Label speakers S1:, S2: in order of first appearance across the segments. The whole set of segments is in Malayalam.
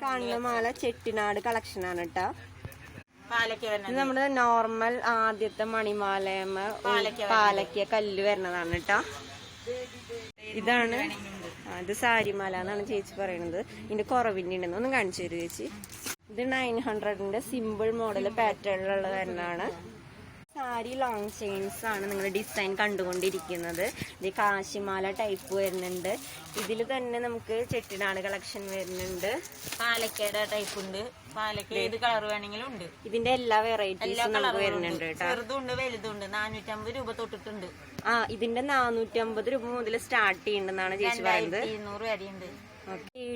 S1: കാണുന്ന മാല ചെട്ടിനാട് കളക്ഷൻ ആണ് കേട്ടോ
S2: നമ്മൾ
S1: ഇത് നമ്മുടെ നോർമൽ ആദ്യത്തെ മണിമാലയമ്മ പാലക്കിയ കല്ല് വരുന്നതാണ് കേട്ടോ. ഇതാണ് ഇത് സാരിമാല എന്നാണ് ചേച്ചി പറയുന്നത് ഇതിന്റെ കുറവിന്റെ ഉണ്ടെന്ന് ഒന്ന് കാണിച്ചു തരൂ ചേച്ചി. ഇത് നയൻ ഹൺഡ്രഡിന്റെ സിമ്പിൾ മോഡൽ പാറ്റേണിലുള്ള വരുന്നതാണ് സാരി ലോങ് ചെയിൻസ് ആണ് നിങ്ങൾ ഡിസൈൻ കണ്ടുകൊണ്ടിരിക്കുന്നത്. ഇത് കാശിമാല ടൈപ്പ് വരുന്നുണ്ട്. ഇതിൽ തന്നെ നമുക്ക് ചെട്ടിനാട് കളക്ഷൻ വരുന്നുണ്ട്.
S2: പാലക്കേട ടൈപ്പ് ഉണ്ട്. പാലക്കേട് ഏത് കളർ വേണമെങ്കിലും ഉണ്ട്.
S1: ഇതിന്റെ എല്ലാ വെറൈറ്റീസും നമുക്ക് വരുന്നുണ്ട്
S2: ചെറുതുണ്ട് വലുതുണ്ട് നാനൂറ്റമ്പത് രൂപ തൊട്ടിട്ടുണ്ട്.
S1: ആ ഇതിന്റെ നാനൂറ്റമ്പത് രൂപ മുതൽ സ്റ്റാർട്ട് ചെയ്യുന്നുണ്ടെന്നാണ് ചേച്ചി പറയുന്നത്.
S2: ഇരുന്നൂറ് വരെയുണ്ട്.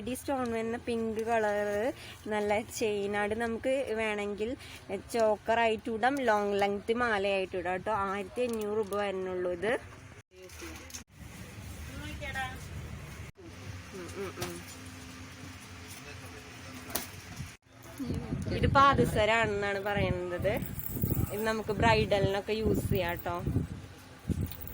S1: ഡി സ്റ്റോൺ വരുന്ന പിങ്ക് കളറ് നല്ല ചെയിനാട് നമുക്ക് വേണമെങ്കിൽ ചോക്കറായിട്ട് ഇടാം ലോങ് ലെങ്ത് മാലയായിട്ട് ഇടാം കേട്ടോ. ആയിരത്തി അഞ്ഞൂറ് രൂപ വരുന്നുള്ളൂ ഇത്. ഇത് പാദസരാണെന്നാണ് പറയുന്നത്. ഇത് നമുക്ക് ബ്രൈഡലിനൊക്കെ യൂസ് ചെയ്യാം കേട്ടോ.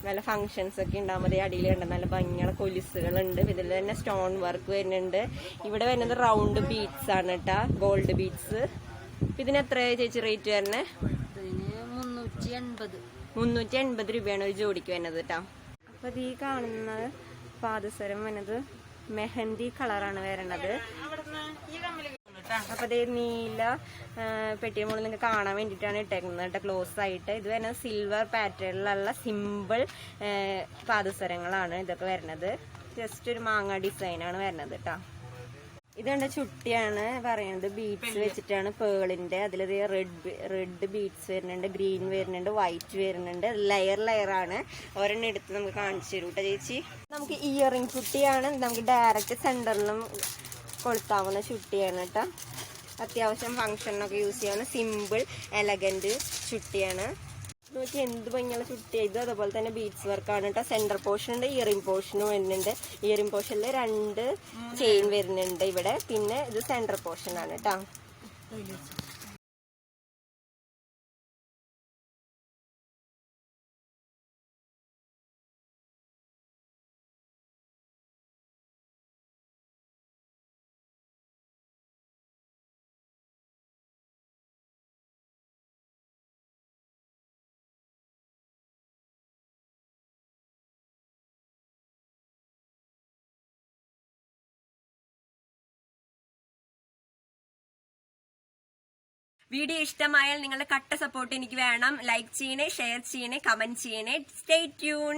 S1: നല്ല ഫങ്ഷൻസ് ഒക്കെ ഉണ്ടാകുമ്പോൾ അടിയിൽ കണ്ട നല്ല ഭംഗിയുള്ള കൊലിസുകളുണ്ട്. ഇതിൽ തന്നെ സ്റ്റോൺ വർക്ക് വരുന്നുണ്ട്. ഇവിടെ വരുന്നത് റൗണ്ട് ബീഡ്സ് ആണ് കേട്ടാ ഗോൾഡ് ബീഡ്സ് ഇതിന് എത്ര ചേച്ചി റേറ്റ് വരുന്നത്
S2: മുന്നൂറ്റി എൺപത്
S1: രൂപയാണ് ഒരു ജോഡിക്ക് വരുന്നത് കേട്ടോ അപ്പൊ ഈ കാണുന്ന പാദസരം വരുന്നത്. മെഹന്തി കളറാണ് വരണത് അപ്പൊ അതേ നീല പെട്ടിയ മുകളിൽ നിങ്ങൾക്ക് കാണാൻ വേണ്ടിയിട്ടാണ് ഇട്ടേക്കുന്നത് കേട്ടോ ക്ലോസ് ആയിട്ട്. ഇത് വരുന്നത് സിൽവർ പാറ്റേണിലുള്ള സിമ്പിൾ പാദസരങ്ങളാണ് ഇതൊക്കെ വരുന്നത്. ജസ്റ്റ് ഒരു മാങ്ങ ഡിസൈനാണ് വരുന്നത് കേട്ടോ. ഇതെന്റെ ചുട്ടിയാണ് പറയുന്നത്. ബീഡ്സ് വെച്ചിട്ടാണ് പേളിന്റെ അതിൽ റെഡ് റെഡ് ബീഡ്സ് വരുന്നുണ്ട് ഗ്രീൻ വരുന്നുണ്ട് വൈറ്റ് വരുന്നുണ്ട്. ലെയർ ലെയർ ആണ്. ഒരെണ്ണം എടുത്ത് നമുക്ക് കാണിച്ചു തരൂട്ടോ ചേച്ചി. നമുക്ക് ഇയറിംഗ് ചുട്ടിയാണ് നമുക്ക് ഡയറക്റ്റ് സെന്ററിലും കൊളുത്താവുന്ന ചുട്ടിയാണ് കേട്ടോ. അത്യാവശ്യം ഫങ്ഷനൊക്കെ യൂസ് ചെയ്യാവുന്ന സിമ്പിൾ എലഗന്റ് ചുട്ടിയാണ്. നോക്കി എന്ത് ഭംഗിയുള്ള ചുട്ടി ഇത് അതുപോലെ തന്നെ ബീഡ്സ് വർക്കാണ് കേട്ടോ. സെന്റർ പോർഷൻ ഉണ്ട് ഇയറിംഗ് പോർഷനും വരുന്നുണ്ട്. ഇയറിംഗ് പോർഷനിൽ രണ്ട് ചെയിൻ വരുന്നുണ്ട് ഇവിടെ. പിന്നെ ഇത് സെന്റർ പോർഷൻ ആണ് കേട്ടോ. വീഡിയോ ഇഷ്ടമായാൽ നിങ്ങളുടെ കട്ട സപ്പോർട്ട് എനിക്ക് വേണം. ലൈക്ക് ചെയ്യണേ ഷെയർ ചെയ്യണേ കമന്റ് ചെയ്യണേ. Stay tune